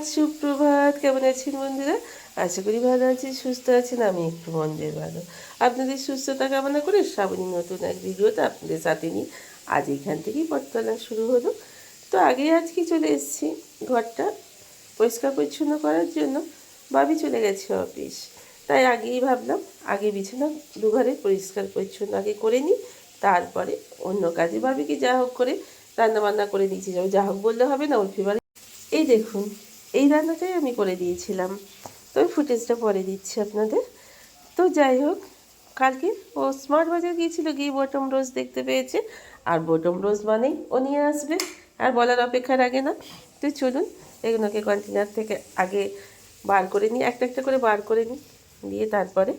সুপ্রভাত সুপ্রভাত। কেমন আছেন বন্ধুরা? আশা করি ভালো আছেন, সুস্থ আছেন। আমি একটু মন্দের ভালো। আপনাদের সুস্থতা কামনা করে শ্রাবণী নতুন এক ভিডিওতে আপনাদের সাথে নিই আজ এখান থেকেই পথচলা শুরু হলো। তো আগে আজকে চলে এসেছি ঘরটা পরিষ্কার পরিচ্ছন্ন করার জন্য। বাবি চলে গেছে অফিস। তাই আগেই ভাবলাম, আগে বিছানা দুঘরে পরিষ্কার পরিচ্ছন্ন আগে করে নিই। তারপরে অন্য কাজে ভাবি কি যা হোক করে রান্না বান্না করে দিয়েছি। যাব যা হোক বললে হবে না, ওর ফেভারিট। এই দেখুন এই রান্নাটাই আমি করে দিয়েছিলাম। তো ওই ফুটেজটা পরে দিচ্ছি আপনাদের। তো যাই হোক, কালকে ও স্মার্ট বাজার গিয়েছিল, গিয়ে বটম রোজ দেখতে পেয়েছে। আর বটম রোজ মানেই ও নিয়ে আসবে। আর বলার অপেক্ষা রাখে না, তো চলুন, এগুলোকে কন্টেনার থেকে আগে বার করে নিই, একটা একটা করে বার করে নিই। দিয়ে তারপরে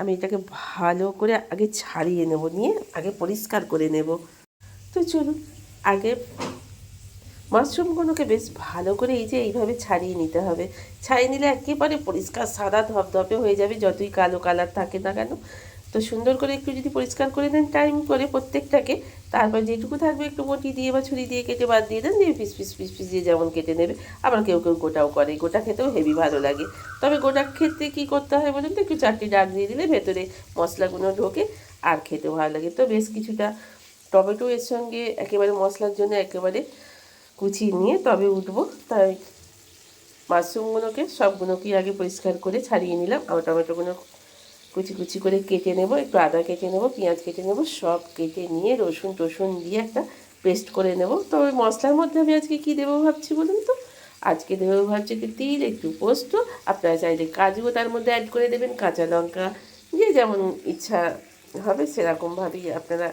আমি এটাকে ভালো করে আগে ছাড়িয়ে নেব, নিয়ে আগে পরিষ্কার করে নেব। তো চলুন, আগে মাশরুমগুলোকে বেশ ভালো করে এই যে এইভাবে ছাড়িয়ে নিতে হবে। ছাড়িয়ে নিলে একেবারে পরিষ্কার সাদা ধপধপে হয়ে যাবে, যতই কালো কালার থাকে না কেন। তো সুন্দর করে একটু যদি পরিষ্কার করে দেন টাইম করে প্রত্যেকটাকে, তারপর যেটুকু থাকবে একটু বটি দিয়ে বা ছুরি দিয়ে কেটে বাদ দিয়ে দেন, দিয়ে পিস পিস পিস পিস দিয়ে যেমন কেটে নেবে। আবার কেউ কেউ গোটাও করে, গোটা খেতেও হেভি ভালো লাগে। তবে গোটা খেতে কী করতে হয় বলুন তো, একটু চারটি ডাক দিয়ে দিলে ভেতরে মশলাগুলো ঢোকে আর খেতে ভালো লাগে। তো বেশ কিছুটা টমেটো এর সঙ্গে একেবারে মশলার জন্য একেবারে কুচিয়ে নিয়ে তবে উঠবো। তাই মাশরুমগুলোকে সবগুলোকেই আগে পরিষ্কার করে ছাড়িয়ে নিলাম। আবার টমেটোগুলো কুচি কুচি করে কেটে নেব, একটু আদা কেটে নেব, পেঁয়াজ কেটে নেব, সব কেটে নিয়ে রসুন টসুন দিয়ে একটা পেস্ট করে নেব। তো ওই মশলার মধ্যে আমি আজকে কী দেবো ভাবছি বলুন তো? আজকে দেবো ভাবছি একটু তিল, একটু পোস্ত। আপনারা চাইলে কাজুও তার মধ্যে অ্যাড করে দেবেন, কাঁচা লঙ্কা, যে যেমন ইচ্ছা হবে সেরকমভাবেই আপনারা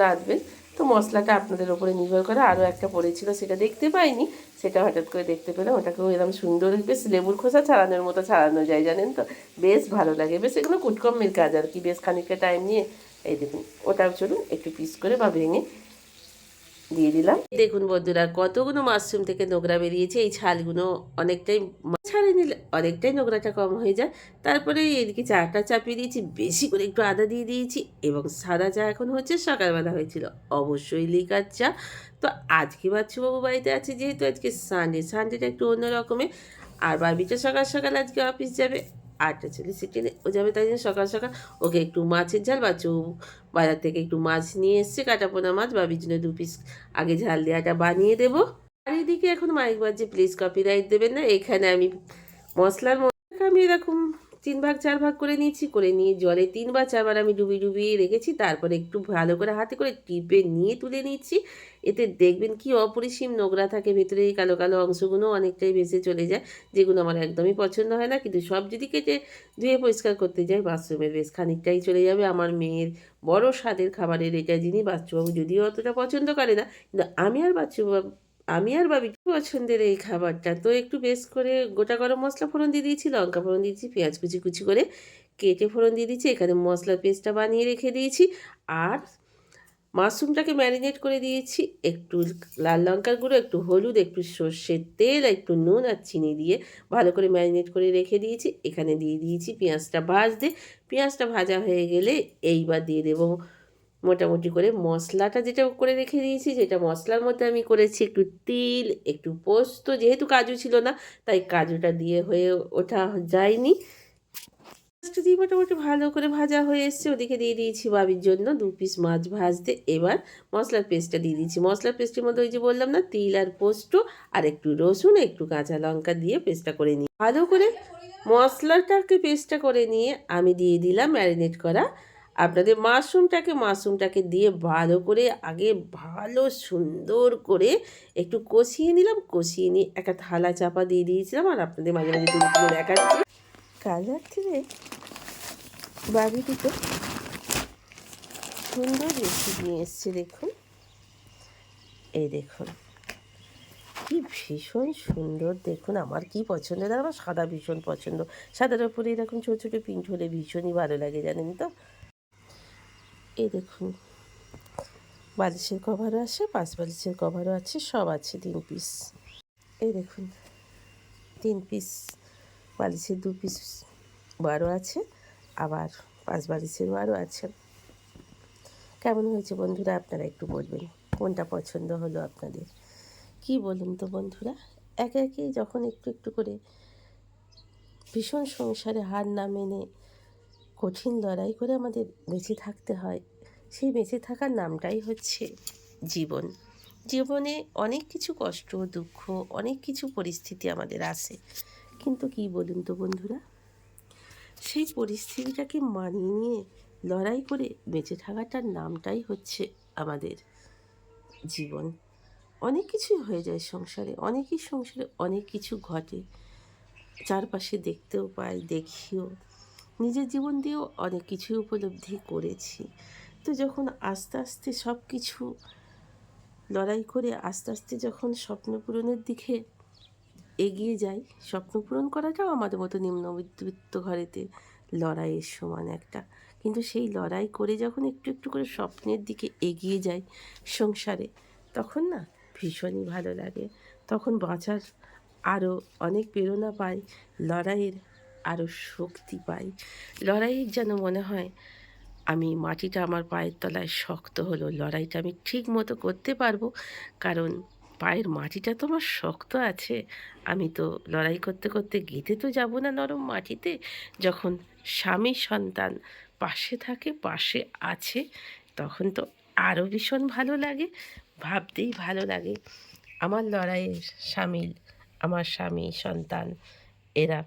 রাঁধবেন। তো মশলাটা আপনাদের ওপরে নির্ভর করে আরও একটা পড়েছিল সেটা দেখতে পাইনি। সেটা হঠাৎ করে দেখতে পেলাম, ওটাকেও এরকম সুন্দর বেশ লেবুর খোসা ছাড়ানোর মতো ছাড়ানো যায়, জানেন তো? বেশ ভালো লাগে, বেশ এগুলো কুটকম্মের কাজ আর কি, বেশ খানিকটা টাইম নিয়ে, এই দেখুন, ওটাও চলুন একটু পিস করে বা ভেঙে দিয়ে দিলাম। দেখুন বন্ধুরা, কতগুলো মাশরুম থেকে নোংরা বেরিয়েছে। এই ছালগুলো অনেকটাই ছাড়িয়ে নিলে অনেকটাই নোংরাটা কম হয়ে যায়। তারপরে এদিকে চাটা চাপিয়ে দিয়েছি, বেশি করে একটু আদা দিয়ে দিয়েছি এবং সাদা চা এখন হচ্ছে সকালবেলা হয়েছিল। অবশ্যই লিকার চা। তো আজকে বাচ্চুবাবু বাড়িতে আছে, যেহেতু আজকে সানডে সানডেটা একটু অন্য রকমের। আর বারবিটা সকাল সকাল আজকে অফিস যাবে। আটটা চল্লিশ সেকেন্ডে ও যাবে তাই জন্য সকাল সকাল, ওকে একটু মাছের ঝাল বা চৌ বাজার থেকে একটু মাছ নিয়ে এসছে কাটা পোনা মাছ বাবির জন্য দু পিস আগে ঝাল দেওয়াটা বানিয়ে দেবো। আর এদিকে এখন মাইক বাজছে প্লিজ কপিরাইট দেবেন না, এখানে আমি মশলার মশলা আমি এরকম তিন ভাগ, চার ভাগ করে নিয়েছি, করে নিয়ে জলে তিনবার চারবার আমি ডুবি ডুবিয়ে রেখেছি, তারপরে একটু ভালো করে হাতে করে টিপে নিয়ে তুলে নিচ্ছি। এতে দেখবেন কি অপরিসীম নোংরা থাকে, ভেতরে এই কালো কালো অংশগুলো অনেকটাই ভেসে চলে যায়, যেগুলো আমার একদমই পছন্দ হয় না। কিন্তু সব যদি কেটে ধুয়ে পরিষ্কার করতে যাই, বাথরুমের বেশ খানিকটাই চলে যাবে আমার মেয়ের বড় স্বাদের খাবারের, এটা যিনি বাচ্চুবাবু যদিও অতটা পছন্দ করে না, কিন্তু আমি আর বাচ্চুবাবু আমি আর বাবি পছন্দের এই খাবারটা? তো একটু বেশ করে গোটা গরম মশলা ফোড়ন দিয়ে দিয়েছি, লঙ্কা ফোড়ন দিয়েছি, পেঁয়াজ কুচি কুচি করে কেটে ফোড়ন দিয়ে দিয়েছি, এখানে মশলার পেস্টটা বানিয়ে রেখে দিয়েছি। আর মাশরুমটাকে ম্যারিনেট করে দিয়েছি, একটু লাল লঙ্কার গুঁড়ো, একটু হলুদ, একটু সর্ষের তেল, একটু নুন আর চিনি দিয়ে ভালো করে ম্যারিনেট করে রেখে দিয়েছি। এখানে দিয়ে দিয়েছি পেঁয়াজটা ভাজতে। পেঁয়াজটা ভাজা হয়ে গেলে এইবার দিয়ে দেবো মোটামুটি করে মশলাটা যেটা করে রেখে দিয়েছি যেটা মশলার মধ্যে আমি করেছি একটু তিল, একটু পোস্ত, যেহেতু কাজু ছিল না, তাই কাজুটা দিয়ে হয়ে ওঠা যায়নি। মাছটা দিয়ে মোটামুটি ভালো করে ভাজা হয়ে এসছে। ওদিকে দিয়ে দিয়েছি বাবির জন্য দু পিস মাছ ভাজতে। এবার মশলার পেস্টটা দিয়ে দিয়েছি। মশলার পেস্টের মধ্যে ওই যে বললাম না, তিল আর পোস্ত আর একটু রসুন, একটু কাঁচা লঙ্কা দিয়ে পেস্টটা করে নিই। ভালো করে মশলাটাকে পেস্টটা করে নিয়ে আমি দিয়ে দিলাম ম্যারিনেট করা আপনাদের মাশরুমটাকে মাশরুমটাকে দিয়ে ভালো করে, আগে ভালো সুন্দর করে একটু কষিয়ে নিলাম, কষিয়ে নিয়ে একটা থালা চাপা দিয়ে দিয়েছিলাম, আর আপনাদের মাঝে মাঝে তুলে তুলে দেখাচ্ছি। কাল রাত্রিরে বাড়ি সুন্দর রেসিপি নিয়ে এসছে, দেখুন। এই দেখুন, কি ভীষণ সুন্দর, দেখুন আমার কি পছন্দ আমার সাদা ভীষণ পছন্দ। সাদার উপরে এরকম ছোটো ছোটো প্রিন্ট হলে ভীষণই ভালো লাগে, জানেন তো? এই দেখুন। বালিশের কভারও আছে, পাঁচ বালিশের কভারও আছে, সব আছে তিন পিস এই দেখুন, তিন পিস বালিশের দু পিস বারো আছে, আবার পাঁচ বালিশের বারো আছে। কেমন হয়েছে বন্ধুরা, আপনারা একটু বলবেন। কোনটা পছন্দ হলো আপনাদের? কি বলুন তো বন্ধুরা? একে একে যখন একটু একটু করে ভীষণ সংসারে হার না মেনে কঠিন লড়াই করে আমাদের বেঁচে থাকতে হয়। সেই বেঁচে থাকার নামটাই হচ্ছে জীবন। জীবনে অনেক কিছু কষ্ট, দুঃখ, অনেক কিছু পরিস্থিতি আমাদের আসে কিন্তু কি বলুন তো বন্ধুরা? সেই পরিস্থিতিটাকে মানিয়ে নিয়ে লড়াই করে বেঁচে থাকাটার নামটাই হচ্ছে আমাদের জীবন। অনেক কিছুই হয়ে যায় সংসারে, অনেকই সংসারে অনেক কিছু ঘটে। চারপাশে দেখতেও পাই, দেখিও। নিজের জীবন দিয়েও অনেক কিছুই উপলব্ধি করেছি। তো যখন আস্তে আস্তে সব কিছু লড়াই করে আস্তে আস্তে যখন স্বপ্ন পূরণের দিকে এগিয়ে যাই, স্বপ্ন পূরণ করাটাও আমাদের মতো নিম্ন মধ্যবিত্ত ঘরেতে লড়াইয়ের সমান একটা। কিন্তু সেই লড়াই করে যখন একটু একটু করে স্বপ্নের দিকে এগিয়ে যাই সংসারে, তখন না ভীষণই ভালো লাগে। তখন বাঁচার আরও অনেক প্রেরণা পাই লড়াইয়ের আরও শক্তি পাই। লড়াইয়ের যেন মনে হয় আমি মাটিটা আমার পায়ের তলায় শক্ত হলো, লড়াইটা আমি ঠিক মতো করতে পারব। কারণ পায়ের মাটিটা তো আমার শক্ত আছে, আমি তো লড়াই করতে করতে গেঁথে তো যাব না নরম মাটিতে। যখন স্বামী সন্তান পাশে থাকে, পাশে আছে, তখন তো আরও ভীষণ ভালো লাগে, ভাবতেই ভালো লাগে। আমার লড়াইয়ের সামিল আমার স্বামী সন্তান, এরা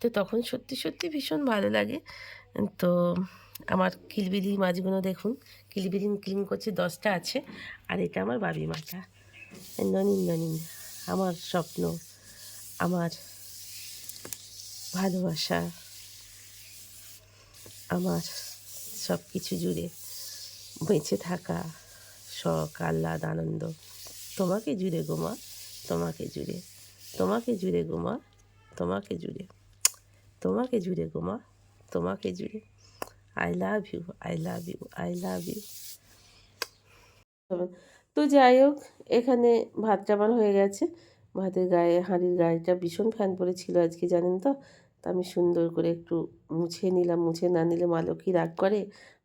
তো তখন সত্যি সত্যি ভীষণ ভালো লাগে। তো আমার কিলবিলি মাছগুলো দেখুন। কিলবিলি ক্লিন করছে, দশটা আছে। আর এটা আমার বাবি মাটা ননিন ননিন, আমার স্বপ্ন, আমার ভালোবাসা, আমার সব কিছু জুড়ে বেঁচে থাকা, শখ, আহ্লাদ, আনন্দ। তোমাকে জুড়ে গোমা তোমাকে জুড়ে তোমাকে জুড়ে গোমা তোমাকে জুড়ে। তোমাকে জুড়ে গোমা তোমাকে জুড়ে। I love you I love you I love you তো যাই হোক, এখানে ভাতটা আমার হয়ে গেছে। ভাতের গায়ে, হাঁড়ির গায়েটা ভীষণ ফ্যান পড়েছিল আজকে, জানেন তো? তা আমি সুন্দর করে একটু মুছে নিলাম, মুছে না নিলে মা রাগ করে।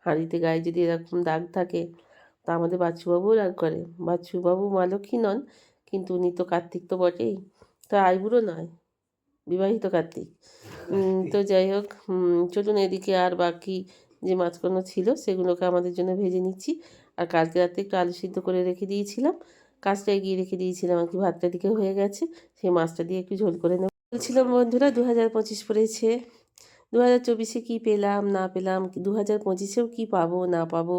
হাঁড়িতে গায়ে যদি এরকম দাগ থাকে, তা আমাদের বাচ্চুবাবুও রাগ করে। বাচ্চুবাবু মা নন, কিন্তু উনি তো কার্তিক তো বটেই। তো আইবুড়ো নয়। বিবাহিত কার্তিক। তো যাই হোক চলুন এদিকে আর বাকি যে মাছগুলো ছিল সেগুলোকে আমাদের জন্য ভেজে নিচ্ছি। আর কালকে রাতে একটু আলু সিদ্ধ করে রেখে দিয়েছিলাম। কাজটা এগিয়ে রেখে দিয়েছিলাম আর কি ভাতটা দিকে হয়ে গেছে। সেই মাছটা দিয়ে একটু ঝোল করে নেব। বলছিলাম বন্ধুরা দু হাজার পঁচিশ পড়েছে। দু হাজার চব্বিশে কী পেলাম না পেলাম? দু হাজার পঁচিশেও কী পাবো না পাবো?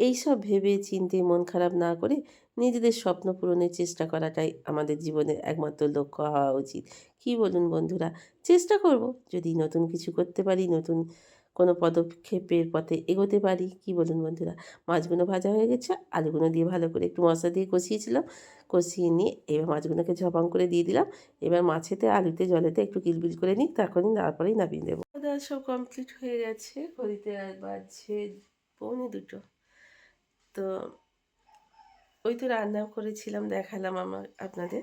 এইসব ভেবে চিন্তে মন খারাপ না করে নিজেদের স্বপ্ন পূরণের চেষ্টা করাটাই আমাদের জীবনের একমাত্র লক্ষ্য হওয়া উচিত। কি বলুন বন্ধুরা? চেষ্টা করব। যদি নতুন কিছু করতে পারি, নতুন কোনো পদক্ষেপের পথে এগোতে পারি, কি বলুন বন্ধুরা? মাছগুলো ভাজা হয়ে গেছে, আলুগুলো দিয়ে ভালো করে একটু মশলা দিয়ে কষিয়েছিলাম। কষিয়ে নিয়ে এবার মাছগুলোকে ঝপাং করে দিয়ে দিলাম। এবার মাছেতে, আলুতে, জলেতে একটু কিলবিল করে নিই তখনই তারপরেই নামিয়ে দেবো। সব কমপ্লিট হয়ে গেছে। আর বাজছে পৌনে দুটো। ওই তো রান্না করেছিলাম, দেখালাম আমার আপনাদের।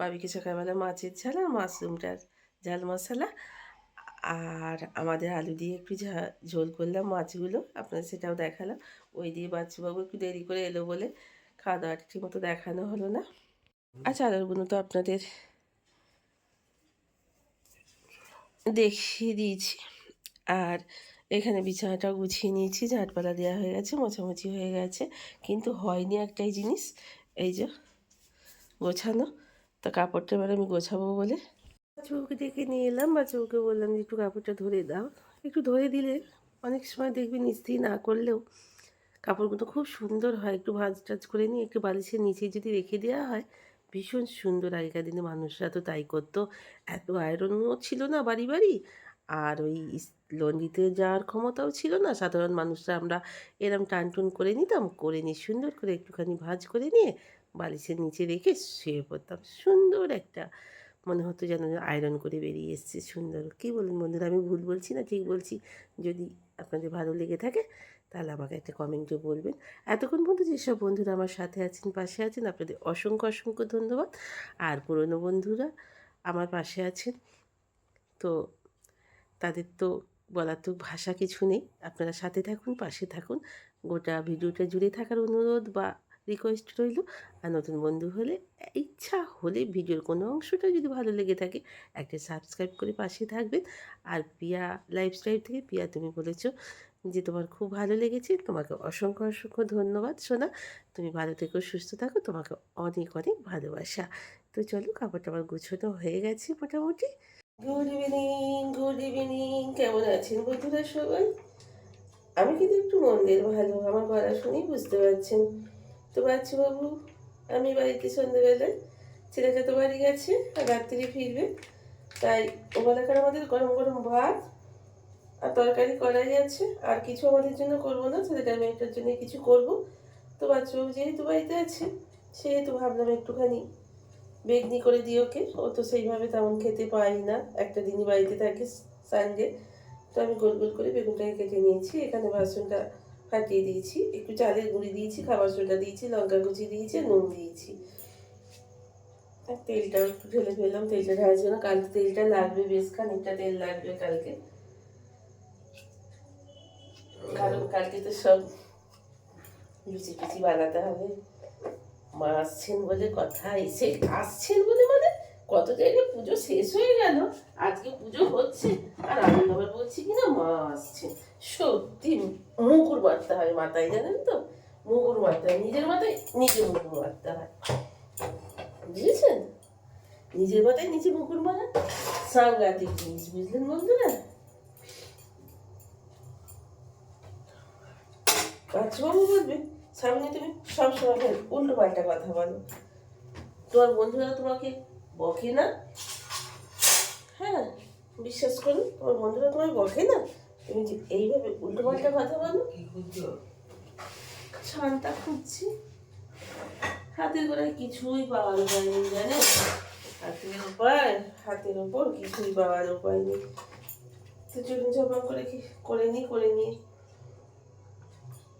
বাবিকে সকালবেলা মাছের ঝাল আর মাশরুমটার ঝাল মশলা, আর আমাদের আলু দিয়ে একটু ঝোল করলাম মাছগুলো, আপনাদের সেটাও দেখালাম। ওই দিয়ে বাচ্চুবাবু একটু দেরি করে এলো বলে খাওয়া দাওয়াটা ঠিক মতো দেখানো হলো না। আচ্ছা আলুগুলো তো আপনাদের দেখিয়ে দিয়েছি। আর এখানে বিছানাটা গুছিয়ে নিয়েছি ঝাঁটপালা দেওয়া হয়ে গেছে, মোছামুছি হয়ে গেছে। কিন্তু হয়নি একটাই জিনিস, এই যে গোছানো। তা কাপড়টা এবার আমি গোছাবো বলে বাচ্চাকে ডেকে নিয়ে এলাম। বাচ্চাকে বললাম যে, একটু কাপড়টা ধরে দাও। একটু ধরে দিলে অনেক সময় দেখবি নিস্ত্রি না করলেও কাপড়গুলো খুব সুন্দর হয়। একটু ভাজ টাজ করে নিয়ে একটু বালিশের নিচে যদি রেখে দেওয়া হয়, ভীষণ সুন্দর আগেকার দিনে মানুষরা তো তাই করতো। এত আয়রনও ছিল না বাড়ি বাড়ি। আর ওই লন্ডিতে যাওয়ার ক্ষমতাও ছিল না। সাধারণ মানুষরা আমরা এরম টান টুন করে নিতাম, করে নিয়ে সুন্দর করে একটুখানি ভাজ করে নিয়ে বালিশের নিচে রেখে শুয়ে পড়তাম। সুন্দর একটা মনে হতো যেন আয়রন করে বেরিয়ে এসছে সুন্দর। কী বলুন বন্ধুরা, আমি ভুল বলছি না? ঠিক বলছি? যদি আপনাদের ভালো লেগে থাকে, তাহলে আমাকে একটা কমেন্টে বলবেন। এতক্ষণ পর্যন্ত যেসব বন্ধুরা আমার সাথে আছেন, পাশে আছেন, আপনাদের অসংখ্য অসংখ্য ধন্যবাদ। আর পুরনো বন্ধুরা আমার পাশে আছেন, তো তাদের তো বলার তো ভাষা কিছু নেই। আপনারা সাথে থাকুন, পাশে থাকুন। গোটা ভিডিওটা জুড়ে থাকার অনুরোধ বা রিকোয়েস্ট রইল। আর নতুন বন্ধু হলে, ইচ্ছা হলে ভিডিওর কোনো অংশটা যদি ভালো লেগে থাকে, একটা সাবস্ক্রাইব করে পাশে থাকবেন। আর পিয়া লাইফস্টাইল থেকে পিয়া তুমি বলেছ যে তোমার খুব ভালো লেগেছে, তোমাকে অসংখ্য অসংখ্য ধন্যবাদ সোনা। তুমি ভালো থেকো, সুস্থ থাকো, তোমাকে অনেক অনেক ভালোবাসা। তো চলো কাপড় টাপড় গুছোনো হয়ে গেছে মোটামুটি। গুড ইভিনিং গুড ইভিনিং কেমন আছেন বন্ধুরা সবাই? আমি কিন্তু একটু মন্দের ভালো, আমার গলা শুনেই বুঝতে পারছেন। তো বাবু আমি বাড়িতে সন্ধ্যেবেলায় ছেলেটা তো বাড়ি গেছে আর রাত্রি ফিরবে। তাই ওবেলাকার আমাদের গরম গরম ভাত আর তরকারি করাই আছে। আর কিছু আমাদের জন্য করব না ছেলেটা মেয়েটার জন্য কিছু করব। তো বাচ্চাবাবু যেহেতু বাড়িতে আছে, সেহেতু ভাবলাম একটুখানি বেগনি করে দিই ওকে। ও তো সেইভাবে তেমন খেতে পাই না। একটা দিনই বাড়িতে থাকে সানডে। তো আমি গোল গোল করে বেগুনটাকে কেটে নিয়েছি। এখানে বাসনটা ফাটিয়ে দিয়েছি। একটু চালের গুঁড়ি দিয়েছি, খাবার সোডা দিয়েছি, লঙ্কা কুচি দিয়েছি, নুন দিয়েছি। আর তেলটাও একটু ঢেলে ফেললাম। তেলটা ঢালার জন্য কালকে তেলটা লাগবে বেশ, খানিকটা তেল লাগবে কালকে। কারণ কালকে তো সব লুচি টুচি বানাতে হবে। মা আসছেন বলে কথা এসে আসছেন বলে মানে? কত জায়গায় পুজো শেষ হয়ে গেল, আজকে পুজো হচ্ছে, আর আমি আবার বলছি কি না, মা আসছে সত্যি মুকুর মারতে হয় মাথায়, জানেন তো? মুকুর মারতে হয়, নিজের মাথায় নিজে মুকুর মারতে হয়। বুঝেছেন? নিজের মাথায় নিজে মুকুর মারা সাংঘাতিক জিনিস, বুঝলেন বন্ধুরা? বাচ্চাবাবু বলবে সামনে তুমি সবসময় উল্টো পাল্টা কথা বলো। তোমার বন্ধুরা তোমাকে বকে না? হ্যাঁ বিশ্বাস করুন তোমার বন্ধুরা তোমায় বকে না? তুমি যে এইভাবে উল্টো পাল্টা কথা বলো। ছানটা খুঁজছি। হাতের গোড়ায় কিছুই পাওয়ার উপায় নেই জানে হাতের উপায় হাতের ওপর কিছুই পাওয়ার উপায় নেই। তো চলুন ঝপাং করে কি করে নিই করে নিয়ে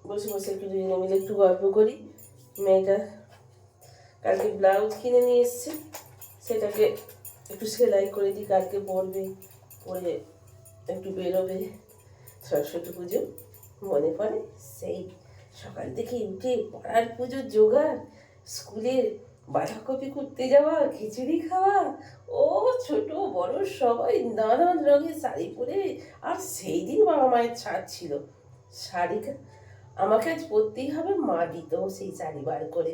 বসে বসে একটু দুজনে মিলে একটু গল্প করি। মেয়েটা কালকে ব্লাউজ কিনে নিয়ে এসছে। সেটাকে একটু সেলাই করে দিই, কালকে পরবে, পরে একটু বেরোবে। সরস্বতী পুজো মনে পড়ে? সেই সকাল থেকে উঠে পড়ার পুজোর জোগাড় স্কুলের বাঁধাকপি করতে যাওয়া, খিচুড়ি খাওয়া, ও ছোট বড় সবাই নানান রঙের শাড়ি পরে। আর সেই দিন বাবা মায়ের ছাড় ছিল। শাড়ি আমাকে আজ পরতেই হবে, মা দিত সেই শাড়ি বার করে।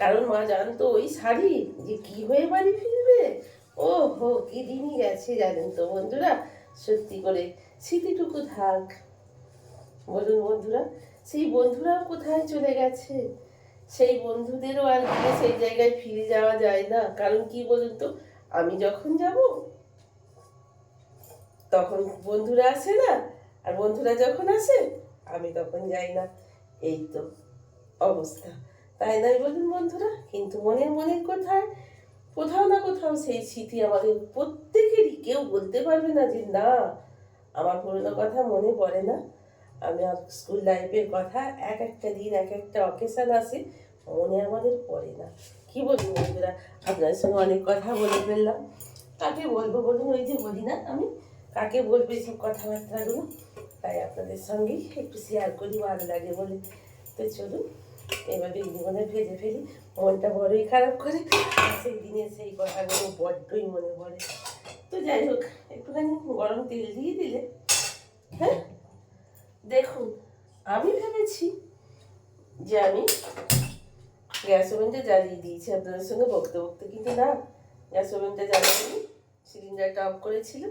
কারণ মা জানতো ওই শাড়ি যে কি হয়ে বাড়ি ফিরবে? ও হো কি দিনই গেছে জানেন তো বন্ধুরা? সত্যি করে স্মৃতিটুকু থাক। বলুন বন্ধুরা, সেই বন্ধুরাও কোথায় চলে গেছে? সেই বন্ধুদেরও আর সেই জায়গায় ফিরে যাওয়া যায় না। কারণ কি বলুন তো, আমি যখন যাব, তখন বন্ধুরা আসে না? আর বন্ধুরা যখন আসে আমি তখন যাই না। এই তো অবস্থা। তাই নয় বলুন বন্ধুরা, কিন্তু মনের মনের কোথায় কোথাও না কোথাও সেই স্মৃতি আমাদের প্রত্যেকেরই। কেউ বলতে পারবে না যে, না, আমার পুরোনো কথা মনে পড়ে না। আমি স্কুল লাইফের কথা এক একটা দিন, এক একটা অকেশন আসে, মনে আমাদের পড়ে না। কি বলব বন্ধুরা আপনার সঙ্গে অনেক কথা বলে ফেললাম। কাকে বলব বলুন? ওই যে বলি না আমি। কাকে বলব এইসব কথাবার্তাগুলো? তাই আপনাদের সঙ্গেই একটু শেয়ার করি, ভালো লাগে বলে। তো চলুন এভাবে জীবনে ভেজে ফেলি। মনটা বড়ই খারাপ করে সেই দিনের সেই কথাগুলো বড্ডই মনে পড়ে। তো যাই হোক, একটুখানি গরম তেল দিয়ে দিলে হ্যাঁ? দেখুন, আমি ভেবেছি যে আমি গ্যাস ওভেনটা জ্বালিয়ে দিয়েছি। আপনাদের সঙ্গে বকতে বকতে কিন্তু না, গ্যাস ওভেনটা জ্বালাইনি সিলিন্ডারটা অফ করেছিল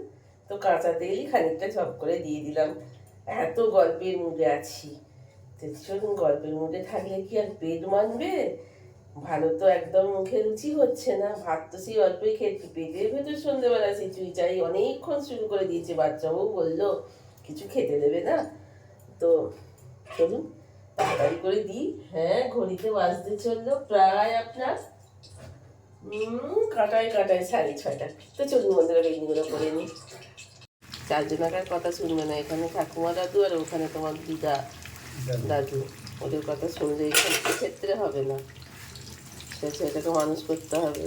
তো কাঁচা তেলই খানিকটা ঝপ করে দিয়ে দিলাম। এত গল্পের মুডে আছি। চলুন, গল্পের মুডে থাকলে কি আর পেট মানবে? ভালো তো একদম মুখে রুচি হচ্ছে না। ভাত তো সেই অল্পই খেতে পেটের ভেতর সন্ধ্যেবেলা সেই চুই চাই অনেকক্ষণ শুরু করে দিয়েছে। বাচ্চাও বলল, কিছু খেতে দেবে না? তো চলুন, তাড়াতাড়ি করে দিই। হ্যাঁ ঘড়িতে বাজতে চলল প্রায় আপনার কাটায় কাটায় সাড়ে ছয়টা। তো চলুন বন্ধুরা, বেগনিগুলো করে নিই। চারজনাকার কথা শুনবে না। এখানে ঠাকুমা দাদু আর ওখানে তোমার দিদা দাদু। ওদের কথা শুনলে এখানে ক্ষেত্রে হবে না। সেটাকে মানুষ করতে হবে।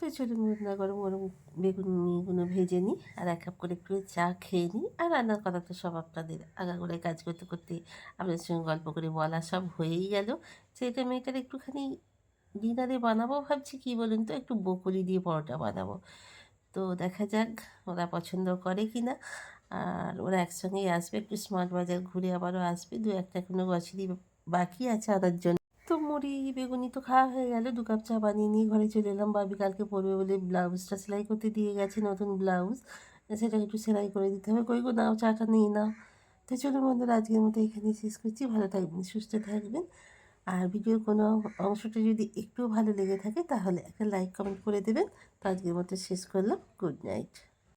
পেছনে মুখ না করে বেগুন ভেজে নিই, আর এক কাপ করে একটু চা খেয়ে নিই, আর রান্নার কথা তো সব আপনাদের আগাগোড়ায় কাজ করতে করতে আপনাদের সঙ্গে গল্প করে বলা সব হয়েই গেল। সেটা মেয়েটার একটুখানি ডিনারে বানাবো, ভাবছি কি বলুন তো, একটু বকুলি দিয়ে পরোটা বানাবো। তো দেখা যাক ওরা পছন্দ করে কি না, আর ওরা একসঙ্গেই আসবে, একটু স্মার্ট বাজার ঘুরে আবারও আসবে, দু একটা কোনো গ্রসারি বাকি আছে আনার জন্য। মুড়ি বেগুনি তো খাওয়া হয়ে গেল, দু কাপ চা বানিয়ে নিয়ে ঘরে চলে এলাম। বা বিকালকে পরবে বলে ব্লাউজটা সেলাই করতে দিয়ে গেছে, নতুন ব্লাউজ। সেটা একটু সেলাই করে দিতে হবে। কই গো নাও চাটা নিয়ে নাও। তো চলুন বন্ধুরা, আজকের মতো এখানেই শেষ করছি। ভালো থাকবেন, সুস্থ থাকবেন। আর ভিডিওর কোনো অংশটা যদি একটু ভালো লেগে থাকে, তাহলে একটা লাইক কমেন্ট করে দেবেন। তো আজকের মতো শেষ করলাম। Good night